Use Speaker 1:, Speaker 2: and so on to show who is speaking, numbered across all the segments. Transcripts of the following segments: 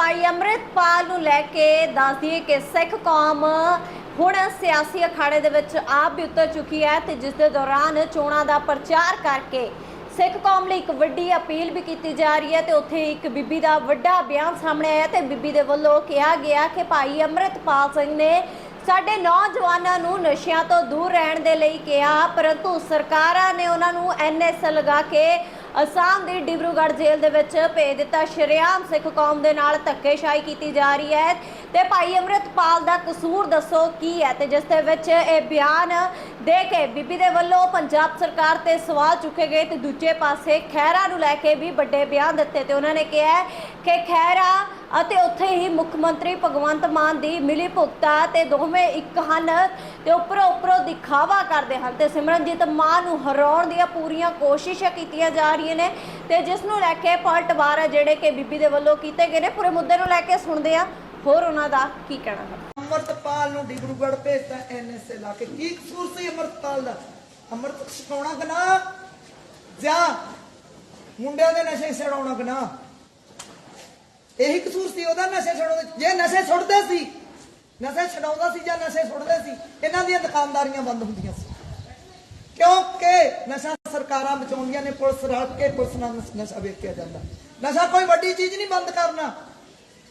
Speaker 1: ਭਾਈ ਅੰਮ੍ਰਿਤਪਾਲ ਨੂੰ ਲੈ ਕੇ ਦੱਸ ਕਿ ਸਿੱਖ ਕੌਮ ਹੁਣ ਸਿਆਸੀ ਅਖਾੜੇ ਦੇ ਵਿੱਚ ਆਪ ਵੀ ਉਤਰ ਚੁੱਕੀ ਹੈ ਤੇ ਜਿਸ ਦੇ ਦੌਰਾਨ ਚੋਣਾਂ ਦਾ ਪ੍ਰਚਾਰ ਕਰਕੇ ਸਿੱਖ ਕੌਮ ਲਈ ਇੱਕ ਵੱਡੀ ਅਪੀਲ ਵੀ ਕੀਤੀ ਜਾ ਰਹੀ ਹੈ ਤੇ ਉੱਥੇ ਇੱਕ ਬੀਬੀ ਦਾ ਵੱਡਾ ਬਿਆਨ ਸਾਹਮਣੇ ਆਇਆ ਤੇ ਬੀਬੀ ਦੇ ਵੱਲੋਂ ਕਿਹਾ ਗਿਆ ਕਿ ਭਾਈ ਅੰਮ੍ਰਿਤਪਾਲ ਸਿੰਘ ਨੇ ਸਾਡੇ ਨੌਜਵਾਨਾਂ ਨੂੰ ਨਸ਼ਿਆਂ ਤੋਂ ਦੂਰ ਰਹਿਣ ਦੇ ਲਈ ਕਿਹਾ, ਪਰੰਤੂ ਸਰਕਾਰਾਂ ਨੇ ਉਹਨਾਂ ਨੂੰ ਐਨਐਸ ਲਗਾ ਕੇ ਅਸਾਮ ਦੀ ਡਿਬਰੂਗੜ੍ਹ ਜੇਲ੍ਹ ਦੇ ਵਿੱਚ ਭੇਜ ਦਿੱਤਾ ਸ਼ਰੇਆਮ ਸਿੱਖ ਕੌਮ ਦੇ ਨਾਲ ਧੱਕੇਸ਼ਾਹੀ ਕੀਤੀ ਜਾ ਰਹੀ ਹੈ। ਤੇ ਭਾਈ ਅੰਮ੍ਰਿਤਪਾਲ ਦਾ ਕਸੂਰ ਦੱਸੋ ਕੀ ਹੈ ਤੇ ਜਿਸ ਦੇ ਵਿੱਚ ਇਹ ਬਿਆਨ ਦੇ ਕੇ ਬੀਬੀ ਦੇ ਵੱਲੋਂ ਪੰਜਾਬ ਸਰਕਾਰ ਤੇ ਸਵਾਲ ਚੁੱਕੇ ਗਏ ਤੇ ਦੂਜੇ ਪਾਸੇ ਖਹਿਰਾ ਨੂੰ ਲੈ ਕੇ ਵੀ ਵੱਡੇ ਬਿਆਨ ਦਿੱਤੇ ਤੇ ਉਹਨਾਂ ਨੇ ਕਿਹਾ ਕਿ ਖਹਿਰਾ ਅਤੇ ਉੱਥੇ ਹੀ ਮੁੱਖ ਮੰਤਰੀ ਭਗਵੰਤ ਮਾਨ ਦੀ ਮਿਲੀ ਭੁਗਤਾ ਤੇ ਦੋਵੇਂ ਇੱਕ ਹਨ ਤੇ ਉੱਪਰੋਂ ਉੱਪਰੋਂ ਦਿਖਾਵਾ ਕਰਦੇ ਹਨ ਤੇ ਸਿਮਰਨਜੀਤ ਮਾਨ ਨੂੰ ਹਰਾਉਣ ਦੀਆਂ ਪੂਰੀਆਂ ਕੋਸ਼ਿਸ਼ਾਂ ਕੀਤੀਆਂ ਜਾ ਰਹੀਆਂ ਨੇ ਤੇ ਜਿਸ ਨੂੰ ਲੈ ਕੇ ਪਲਟਵਾਰ ਹੈ ਜਿਹੜੇ ਕਿ ਬੀਬੀ ਦੇ ਵੱਲੋਂ ਕੀਤੇ ਗਏ ਨੇ। ਪੂਰੇ ਮੁੱਦੇ ਨੂੰ ਲੈ ਕੇ ਸੁਣਦੇ ਆ ਹੋਰ ਉਹਨਾਂ ਦਾ ਕੀ ਕਹਿਣਾ ਹੈ?
Speaker 2: ਅਮਰਤਪਾਲ ਨੂੰ ਡਿਬਰੂਗੜ੍ਹ ਭੇਜਤਾ ਐਨਐਸਏ ਲਾ ਕੇ। ਕੀ ਕਸੂਰ ਸੀ ਅਮਰਤਪਾਲ ਦਾ? ਅਮਰਤ ਛਕਾਉਣਾ ਗਨਾ ਜਾਂ ਮੁੰਡਿਆਂ ਦੇ ਨਸ਼ੇ ਛਡਾਉਣਾ ਗਨਾ ਇਹੀ ਕਸੂਰ ਸੀ ਉਹਦਾ ਨਸ਼ੇ ਛਡਾਉਂਦੇ ਜੇ ਨਸ਼ੇ ਛੁੱਟਦੇ ਸੀ, ਨਸ਼ੇ ਛਡਾਉਂਦਾ ਸੀ ਜਾਂ ਨਸ਼ੇ ਛੁੱਟਦੇ ਸੀ, ਇਹਨਾਂ ਦੀਆਂ ਦੁਕਾਨਦਾਰੀਆਂ ਬੰਦ ਹੁੰਦੀਆਂ ਸੀ। ਕਿਉਂਕਿ ਨਸ਼ਾ ਸਰਕਾਰਾਂ ਬਚਾਉਂਦੀਆਂ ਨੇ, ਪੁਲਿਸ ਰਲ ਕੇ ਪੁਲਿਸ ਨਾਲ ਨਸ਼ਾ ਵੇਚਿਆ ਜਾਂਦਾ। ਨਸ਼ਾ ਕੋਈ ਵੱਡੀ ਚੀਜ਼ ਨਹੀਂ ਬੰਦ ਕਰਨਾ।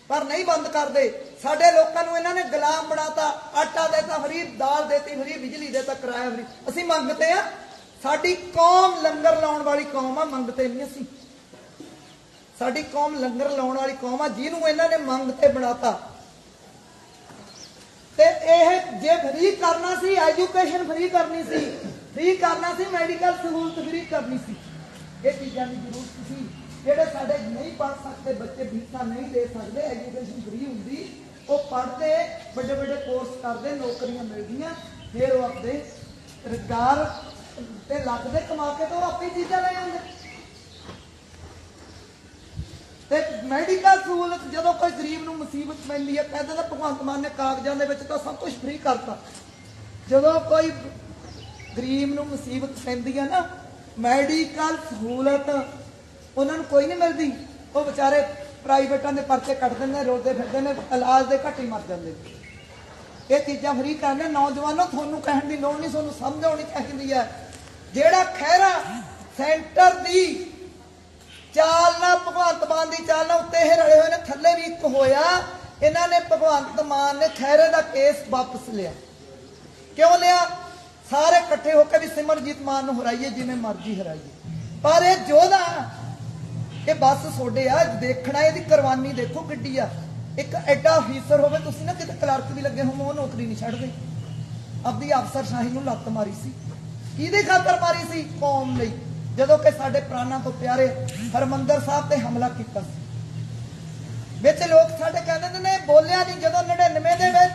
Speaker 2: ਪਰ ਨਹੀਂ ਬੰਦ ਕਰਦੇ। ਸਾਡੇ ਲੋਕਾਂ ਨੂੰ ਇਹਨਾਂ ਨੇ ਗੁਲਾਮ ਬਣਾਤਾ, ਆਟਾ ਦੇਤਾ, ਫਰੀ, ਦਾਲ ਦੇਤੀ, ਫਰੀ, ਬਿਜਲੀ ਦੇਤਾ, ਕਿਰਾਇਆ ਫਰੀ। ਅਸੀਂ ਮੰਗਤੇ ਆ। ਸਾਡੀ ਕੌਮ ਲੰਗਰ ਲਾਉਣ ਵਾਲੀ ਕੌਮ ਆ, ਮੰਗਤੇ ਨਹੀਂ ਅਸੀਂ। ਸਾਡੀ ਕੌਮ ਲੰਗਰ ਲਾਉਣ ਵਾਲੀ ਕੌਮ ਆ, ਜਿਹਨੂੰ ਇਹਨਾਂ ਨੇ ਮੰਗ ਤੇ ਬਣਾਤਾ। ਤੇ ਇਹ ਜੇ ਫਰੀ ਕਰਨਾ ਸੀ, ਐਜੂਕੇਸ਼ਨ ਫਰੀ ਕਰਨੀ ਸੀ, ਫ੍ਰੀ ਕਰਨਾ ਸੀ, ਮੈਡੀਕਲ ਸਹੂਲਤ ਫਰੀ ਕਰਨੀ ਸੀ। ਇਹ ਚੀਜ਼ਾਂ ਦੀ ਜ਼ਰੂਰਤ ਸੀ। ਜਿਹੜੇ ਸਾਡੇ ਨਹੀਂ ਪੜ ਸਕਦੇ, ਬੱਚੇ ਫੀਸਾਂ ਨਹੀਂ ਦੇ ਸਕਦੇ ਐਜੂਕੇਸ਼ਨ ਫ੍ਰੀ ਹੁੰਦੀ, ਉਹ ਪੜ੍ਹਦੇ, ਵੱਡੇ ਵੱਡੇ ਕੋਰਸ ਕਰਦੇ, ਨੌਕਰੀਆਂ ਮਿਲਦੀਆਂ, ਫਿਰ ਉਹ ਆਪਣੇ ਰੁਜ਼ਗਾਰ ਤੇ ਲੱਗਦੇ ਕਮਾ ਕੇ ਤੇ ਉਹ ਆਪੇ ਚੀਜ਼ਾਂ ਲੈ ਆਉਂਦੇ। ਤੇ ਮੈਡੀਕਲ ਸਹੂਲਤ ਜਦੋਂ ਕੋਈ ਗਰੀਬ ਨੂੰ ਮੁਸੀਬਤ ਪੈਂਦੀ ਹੈ, ਪਹਿਲਾਂ ਤਾਂ ਭਗਵੰਤ ਮਾਨ ਨੇ ਕਾਗਜ਼ਾਂ ਦੇ ਵਿੱਚ ਤਾਂ ਸਭ ਕੁਝ ਫ੍ਰੀ ਕਰਤਾ। ਜਦੋਂ ਕੋਈ ਗਰੀਬ ਨੂੰ ਮੁਸੀਬਤ ਪੈਂਦੀ ਹੈ ਨਾ ਮੈਡੀਕਲ ਸਹੂਲਤ ਉਹਨਾਂ ਨੂੰ ਕੋਈ ਨਹੀਂ ਮਿਲਦੀ। ਉਹ ਵਿਚਾਰੇ ਪ੍ਰਾਈਵੇਟਾਂ ਦੇ ਪਰਚੇ ਕੱਟ ਦਿੰਦੇ, ਰੋਲਦੇ ਫਿਰਦੇ ਨੇ, ਇਲਾਜ ਦੇ ਘੱਟ ਹੀ ਮਰ ਜਾਂਦੇ ਇਹ ਚੀਜ਼ਾਂ ਫਰੀ ਕਰਨੇ ਨੌਜਵਾਨੋ ਤੁਹਾਨੂੰ ਕਹਿਣ ਦੀ ਲੋੜ ਨਹੀਂ, ਤੁਹਾਨੂੰ ਸਮਝ ਆਉਣੀ ਚਾਹੀਦੀ ਹੈ। ਜਿਹੜਾ ਖਹਿਰਾ ਸੈਂਟਰ ਦੀ ਚਾਲ ਨਾਲ ਭਗਵੰਤ ਮਾਨ ਦੀ ਚਾਲ ਨਾਲ ਉੱਤੇ ਇਹ ਰਲੇ ਹੋਏ ਨੇ, ਥੱਲੇ ਵੀ ਇੱਕ ਹੋਇਆ, ਇਹਨਾਂ ਨੇ ਭਗਵੰਤ ਮਾਨ ਨੇ ਖੈਰੇ ਦਾ ਕੇਸ ਵਾਪਸ ਲਿਆ। ਕਿਉਂ ਲਿਆ? ਸਾਰੇ ਇਕੱਠੇ ਹੋ ਕੇ ਵੀ ਸਿਮਰਜੀਤ ਮਾਨ ਨੂੰ ਹਰਾਈਏ, ਜਿਵੇਂ ਮਰਜ਼ੀ ਹਰਾਈਏ। ਪਰ ਇਹ ਜੋਧਾ ਇਹ ਬਸ ਛੋਡੇ ਆ, ਦੇਖਣਾ, ਇਹਦੀ ਕੁਰਬਾਨੀ ਦੇਖੋ ਕਿੱਡੀ ਆ। ਇੱਕ ਐਡਾ ਅਫੀਸਰ ਹੋਵੇ, ਤੁਸੀਂ ਨਾ ਕਿਤੇ ਕਲਰਕ ਵੀ ਲੱਗੇ ਹੋਵੋ, ਉਹ ਨੌਕਰੀ ਨਹੀਂ ਛੱਡਦੇ। ਆਪਦੀ ਅਫਸਰ ਸ਼ਾਹੀ ਨੂੰ ਲੱਤ ਮਾਰੀ ਸੀ। ਕਿਹਦੇ ਖਾਤਰ ਮਾਰੀ ਸੀ? ਕੌਮ ਲਈ। ਜਦੋਂ ਕਿ ਸਾਡੇ ਪ੍ਰਾਣਾਂ ਤੋਂ ਪਿਆਰੇ ਹਰਮੰਦਰ ਸਾਹਿਬ ਤੇ ਹਮਲਾ ਕੀਤਾ ਸੀ। ਵਿੱਚ ਲੋਕ ਸਾਡੇ ਕਹਿੰਦੇ ਨੇ, ਬੋਲਿਆ ਨਹੀਂ ਜਦੋਂ 99 ਦੇ ਵਿੱਚ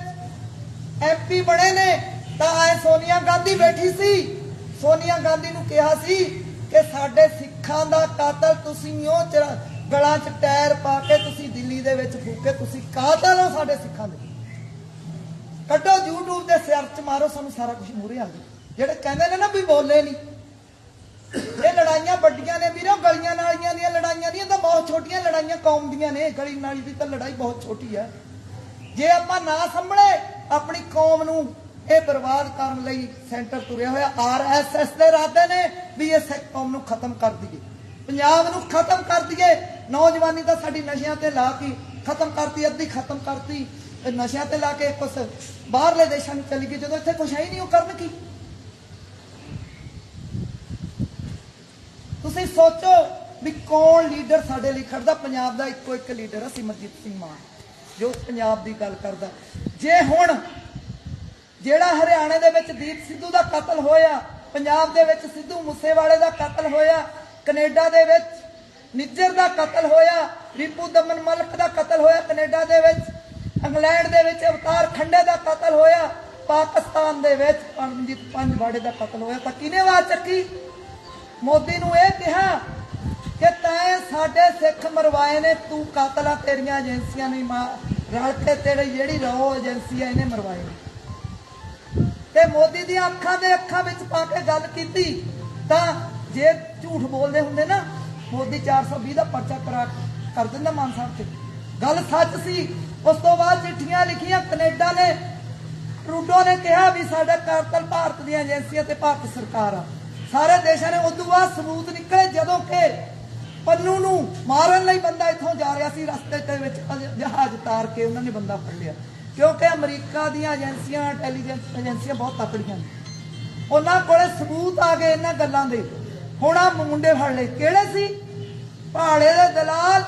Speaker 2: ਐਮਪੀ ਬਣੇ ਨੇ, ਤਾਂ ਐ ਸੋਨੀਆ ਗਾਂਧੀ ਬੈਠੀ ਸੀ। ਸੋਨੀਆ ਗਾਂਧੀ ਨੂੰ ਕਿਹਾ ਸੀ ਕਿ ਸਾਡੇ ਸਿੱਖਾਂ ਦਾ ਕਾਤਲ ਤੁਸੀਂ ਉਹ ਗਲਾਂ 'ਚ ਟਾਇਰ ਪਾ ਕੇ ਤੁਸੀਂ ਦਿੱਲੀ ਦੇ ਵਿੱਚ ਫੂਕੇ ਤੁਸੀਂ ਕਾਤਲ ਹੋ ਸਾਡੇ ਸਿੱਖਾਂ ਦੇ। ਕੱਢੋ YouTube ਦੇ ਸਰਚ ਮਾਰੋ, ਸਾਨੂੰ ਸਾਰਾ ਕੁਝ ਮੂਰੇ ਆ ਗਿਆ ਜਿਹੜੇ ਕਹਿੰਦੇ ਨੇ ਨਾ ਵੀ ਬੋਲੇ ਨਹੀਂ ਇਹ ਲੜਾਈਆਂ ਵੱਡੀਆਂ ਨੇ ਵੀਰੋ, ਗਲੀਆਂ ਨਾਲੀਆਂ ਦੀਆਂ ਲੜਾਈਆਂ ਦੀਆਂ ਤਾਂ ਬਹੁਤ ਛੋਟੀਆਂ ਲੜਾਈਆਂ ਕੌਮ ਦੀਆਂ ਨੇ। ਗਲੀ ਨਾਲੀ ਦੀ ਤਾਂ ਲੜਾਈ ਬਹੁਤ ਛੋਟੀ ਹੈ। ਜੇ ਆਪਾਂ ਨਾ ਸੰਭਲੇ, ਆਪਣੀ ਕੌਮ ਨੂੰ ਇਹ ਬਰਬਾਦ ਕਰਨ ਲਈ ਸੈਂਟਰ ਤੁਰਿਆ ਹੋਇਆ। ਆਰਐਸਐਸ ਦੇ ਇਰਾਦੇ ਨੇ ਵੀ ਇਹ ਸਿੱਖ ਕੌਮ ਨੂੰ ਖਤਮ ਕਰ ਦਈਏ। ਪੰਜਾਬ ਨੂੰ ਖਤਮ ਕਰ ਦਈਏ। ਨੌਜਵਾਨੀ ਤਾਂ ਸਾਡੀ ਨਸ਼ਿਆਂ ਤੇ ਲਾ ਕੇ ਖਤਮ ਕਰਤੀ, ਅੱਧੀ ਖਤਮ ਕਰਤੀ। ਨਸ਼ਿਆਂ ਤੇ ਲਾ ਕੇ ਕੁਛ ਬਾਹਰਲੇ ਦੇਸ਼ਾਂ ਨੂੰ ਚਲੀ ਗਈ। ਜਦੋਂ ਇੱਥੇ ਕੁਛ ਹੈ ਹੀ ਨਹੀਂ, ਉਹ ਕਰਨ ਕੀ? ਤੁਸੀਂ ਸੋਚੋ ਵੀ ਕੌਣ ਲੀਡਰ ਸਾਡੇ ਲਈ ਖੜਦਾ? ਪੰਜਾਬ ਦਾ ਇੱਕੋ ਇੱਕ ਲੀਡਰ ਹੈ ਸਿਮਰਜੀਤ ਸਿੰਘ ਮਾਨ। ਜੋ ਪੰਜਾਬ ਦੀ ਗੱਲ ਕਰਦਾ। ਜੇ ਹੁਣ ਜਿਹੜਾ ਹਰਿਆਣੇ ਦੇ ਵਿੱਚ ਦੀਪ ਸਿੱਧੂ ਦਾ ਕਤਲ ਹੋਇਆ, ਪੰਜਾਬ ਦੇ ਵਿੱਚ ਸਿੱਧੂ ਮੂਸੇਵਾਲੇ ਦਾ ਕਤਲ ਹੋਇਆ, ਕੈਨੇਡਾ ਦੇ ਵਿੱਚ ਨਿੱਜਰ ਦਾ ਕਤਲ ਹੋਇਆ, ਰਿਪੂ ਦਮਨ ਮਲਕ ਦਾ ਕਤਲ ਹੋਇਆ, ਕੈਨੇਡਾ ਦੇ ਵਿੱਚ, ਇੰਗਲੈਂਡ ਦੇ ਵਿੱਚ ਅਵਤਾਰ ਖੰਡੇ ਦਾ ਕਤਲ ਹੋਇਆ, ਪਾਕਿਸਤਾਨ ਦੇ ਵਿੱਚ ਪੰਜ ਪੰਜਵਾੜੇ ਦਾ ਕਤਲ ਹੋਇਆ। ਤਾਂ ਕਿਹਨੇ ਆਵਾਜ਼ ਚੱਕੀ? ਮੋਦੀ ਨੂੰ ਇਹ ਕਿਹਾ ਕਿ ਤੈਂ ਸਾਡੇ ਸਿੱਖ ਮਰਵਾਏ ਨੇ, ਤੂੰ ਕਾਤਲ ਆ ਤੇਰੀਆਂ ਏਜੰਸੀਆਂ ਨੇ ਮਾਰ- ਰਲ ਕੇ ਤੇਰੇ ਜਿਹੜੀ ਰੋ ਏਜੰਸੀ ਆ, ਇਹਨੇ ਮਰਵਾਏ ਨੇ। ਤੇ ਮੋਦੀ ਦੀਆਂ ਅੱਖਾਂ ਦੇ ਅੱਖਾਂ ਵਿੱਚ ਪਾ ਕੇ ਗੱਲ ਕੀਤੀ, ਤਾਂ ਜੇ ਝੂਠ ਬੋਲਦੇ ਹੁੰਦੇ ਨਾ, ਮੋਦੀ 420 ਦਾ ਪਰਚਾ ਕਰਾ ਕਰ ਦਿੰਦਾ ਮਾਨ ਸਾਹਿਬ ਤੇ। ਗੱਲ ਸੱਚ ਸੀ, ਉਸ ਤੋਂ ਬਾਅਦ ਚਿੱਠੀਆਂ ਲਿਖੀਆਂ, ਕੈਨੇਡਾ ਨੇ ਟਰੂਡੋ ਨੇ ਕਿਹਾ ਵੀ ਸਾਡਾ ਕਾਤਲ ਭਾਰਤ ਦੀਆਂ ਏਜੰਸੀਆਂ ਤੇ ਭਾਰਤ ਸਰਕਾਰ ਆ। ਸਾਰੇ ਦੇਸ਼ਾਂ ਨੇ ਉਦੋਂ ਬਾਅਦ ਸਬੂਤ ਨਿਕਲੇ ਜਦੋਂ ਕਿ ਪੰਨੂ ਨੂੰ ਮਾਰਨ ਲਈ ਬੰਦਾ ਇੱਥੋਂ ਜਾ ਰਿਹਾ ਸੀ, ਰਸਤੇ ਦੇ ਵਿੱਚ ਜਹਾਜ਼ ਤਾਰ ਕੇ ਉਹਨਾਂ ਨੇ ਬੰਦਾ ਫੜ ਲਿਆ। ਕਿਉਂਕਿ ਅਮਰੀਕਾ ਦੀਆਂ ਏਜੰਸੀਆਂ ਇੰਟੈਲੀਜੈਂਸ ਏਜੰਸੀਆਂ ਬਹੁਤ ਤਕੜੀਆਂ ਨੇ। ਉਹਨਾਂ ਕੋਲੇ ਸਬੂਤ ਆ ਗਏ ਇਹਨਾਂ ਗੱਲਾਂ ਦੇ। ਹੁਣ ਆ ਮੁੰਡੇ ਫੜ ਲਏ। ਕਿਹੜੇ ਸੀ? ਪਹਾੜੇ ਦੇ ਦਲਾਲ।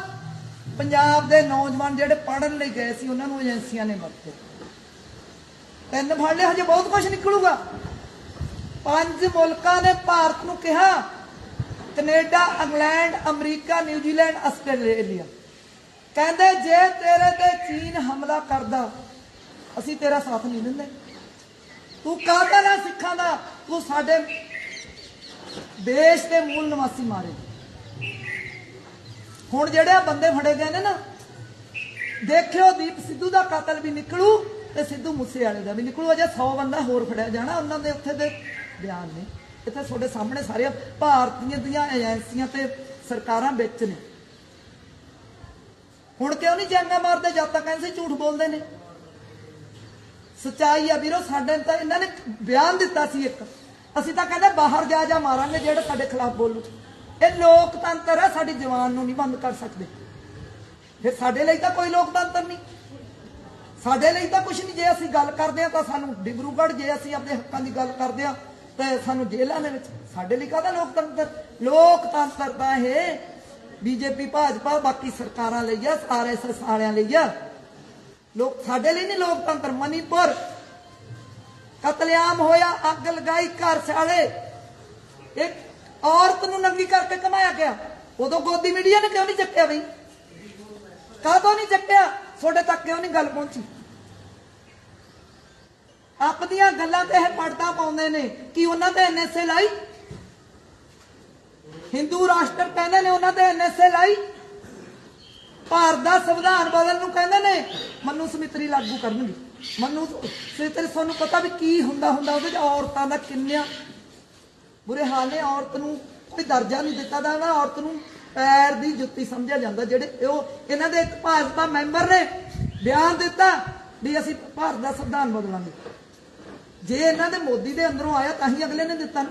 Speaker 2: ਪੰਜਾਬ ਦੇ ਨੌਜਵਾਨ ਜਿਹੜੇ ਪੜਨ ਲਈ ਗਏ ਸੀ, ਉਹਨਾਂ ਨੂੰ ਏਜੰਸੀਆਂ ਨੇ ਮਰਤੇ ਤਿੰਨ ਫੜ ਲਏ, ਹਜੇ ਬਹੁਤ ਕੁਝ ਨਿਕਲੂਗਾ। ਪੰਜ ਮੁਲਕਾਂ ਨੇ ਭਾਰਤ ਨੂੰ ਕਿਹਾ, Canada, England, America, New Zealand, Australia. ਕਹਿੰਦੇ, ਜੇ ਤੇਰੇ ਤੇ ਚੀਨ ਹਮਲਾ ਕਰਦਾ ਅਸੀਂ ਤੇਰਾ ਸਾਥ ਨਹੀਂ ਦਿੰਦੇ। ਤੂੰ ਕਾਹਦਾ ਨਾ ਸਿੱਖਾਂ ਦਾ? ਤੂੰ ਸਾਡੇ ਦੇਸ਼ ਦੇ ਮੂਲ ਨਿਵਾਸੀ ਮਾਰੇ। ਹੁਣ ਜਿਹੜੇ ਬੰਦੇ ਫੜੇ ਗਏ ਨੇ ਨਾ, ਦੇਖਿਓ ਦੀਪ ਸਿੱਧੂ ਦਾ ਕਾਤਲ ਵੀ ਨਿਕਲੂ ਤੇ ਸਿੱਧੂ ਮੂਸੇ ਵਾਲੇ ਦਾ ਵੀ ਨਿਕਲੂ। ਅਜੇ 100 ਬੰਦਾ ਹੋਰ ਫੜਿਆ ਜਾਣਾ, ਉਹਨਾਂ ਦੇ ਉੱਥੇ ਦੇ ਬਿਆਨ ਨੇ। ਇੱਥੇ ਤੁਹਾਡੇ ਸਾਹਮਣੇ ਸਾਰੇ ਭਾਰਤੀਆਂ ਦੀਆਂ ਏਜੰਸੀਆਂ ਤੇ ਸਰਕਾਰਾਂ ਵਿੱਚ ਨੇ। ਹੁਣ ਕਿਉਂ ਨਹੀਂ ਜਾਂਗਾ ਮਾਰਦੇ? ਜਦ ਤੱਕ ਕਹਿੰਦੇ ਸੀ ਝੂਠ ਬੋਲਦੇ ਨੇ। ਸਚਾਈ ਆ ਵੀਰੋ, ਸਾਡੇ ਤਾਂ ਇਹਨਾਂ ਨੇ ਬਿਆਨ ਦਿੱਤਾ ਸੀ ਇੱਕ। ਅਸੀਂ ਤਾਂ ਕਹਿੰਦੇ ਬਾਹਰ ਜਾ ਜਾ ਮਾਰਾਂਗੇ ਜਿਹੜੇ ਸਾਡੇ ਖਿਲਾਫ ਬੋਲੂ। ਇਹ ਲੋਕਤੰਤਰ ਹੈ ਸਾਡੀ ਜਵਾਨ ਨੂੰ ਨਹੀਂ ਬੰਦ ਕਰ ਸਕਦੇ। ਫਿਰ ਸਾਡੇ ਲਈ ਤਾਂ ਕੋਈ ਲੋਕਤੰਤਰ ਨਹੀਂ। ਸਾਡੇ ਲਈ ਤਾਂ ਕੁਝ ਨਹੀਂ, ਜੇ ਅਸੀਂ ਗੱਲ ਕਰਦੇ ਆ ਤਾਂ ਸਾਨੂੰ ਡਿਬਰੂਗੜ੍ਹ ਜੇ ਅਸੀਂ ਆਪਣੇ ਹੱਕਾਂ ਦੀ ਗੱਲ ਕਰਦੇ ਆ ਤੇ ਸਾਨੂੰ ਜੇਲ੍ਹਾਂ ਦੇ ਵਿੱਚ। ਸਾਡੇ ਲਈ ਕਾਹਦਾ ਲੋਕਤੰਤਰ? ਲੋਕਤੰਤਰ ਤਾਂ ਇਹ ਬੀਜੇਪੀ, ਭਾਜਪਾ, ਬਾਕੀ ਸਰਕਾਰਾਂ ਲਈ ਆ ਆਰਐਸਐਸ ਵਾਲਿਆਂ ਲਈ ਆ। ਲੋਕ ਸਾਡੇ ਲਈ ਨਹੀਂ ਲੋਕਤੰਤਰ, ਮਨੀਪੁਰ। ਕਤਲੇਆਮ ਹੋਇਆ, ਅੱਗ ਲਗਾਈ, ਘਰ ਸਾਲੇ ਇੱਕ ਔਰਤ ਨੂੰ ਨੰਗੀ ਕਰਕੇ ਕਮਾਇਆ ਗਿਆ। ਉਦੋਂ ਗੋਦੀ ਮੀਡੀਆ ਨੇ ਕਿਉਂ ਨਹੀਂ ਚੱਕਿਆ ਬਈ? ਕਾਹਤੋਂ ਨਹੀਂ ਚੱਕਿਆ? ਤੁਹਾਡੇ ਤੱਕ ਕਿਉਂ ਨਹੀਂ ਗੱਲ ਪਹੁੰਚੀ? ਆਪਦੀਆਂ ਗੱਲਾਂ ਤੇ ਇਹ ਪੜਦਾ ਪਾਉਂਦੇ ਨੇ, ਕਿ ਉਹਨਾਂ ਤੇ ਐਨਐਸਏ ਲਾਈ? ਹਿੰਦੂ ਰਾਸ਼ਟਰ ਕਹਿੰਦੇ ਨੇ ਉਹਨਾਂ ਤੇ ਐਨਐਸਏ ਲਾਈ? ਭਾਰਤ ਦਾ ਸੰਵਿਧਾਨ ਬਦਲਣ ਨੂੰ ਕਹਿੰਦੇ ਨੇ। ਮਨੂ ਸਮਿਤਰੀ ਲਾਗੂ ਕਰਨਗੇ। ਮਨੂ ਸਮਿਤਰੀ, ਤੁਹਾਨੂੰ ਪਤਾ ਵੀ ਕੀ ਹੁੰਦਾ ਹੁੰਦਾ ਉਹਦੇ ਚ ਔਰਤਾਂ ਦਾ ਕਿੰਨਿਆ? ਬੁਰੇ ਹਾਲ ਨੇ, ਔਰਤ ਨੂੰ ਕੋਈ ਦਰਜਾ ਨਹੀਂ ਦਿੱਤਾ ਜਾਂਦਾ। ਔਰਤ ਨੂੰ ਪੈਰ ਦੀ ਜੁੱਤੀ ਸਮਝਿਆ ਜਾਂਦਾ। ਜਿਹੜੇ ਉਹ ਇਹਨਾਂ ਦੇ ਭਾਜਪਾ ਮੈਂਬਰ ਨੇ, ਬਿਆਨ ਦਿੱਤਾ ਵੀ ਅਸੀਂ ਭਾਰਤ ਦਾ ਸੰਵਿਧਾਨ ਬਦਲਾਂਗੇ। ਜੇ ਇਹਨਾਂ ਦੇ ਮੋਦੀ ਦੇ ਅੰਦਰੋਂ ਆਇਆ, ਤਾਂ ਹੀ ਅਗਲੇ ਨੇ ਦਿੱਤਾ ਨਾ।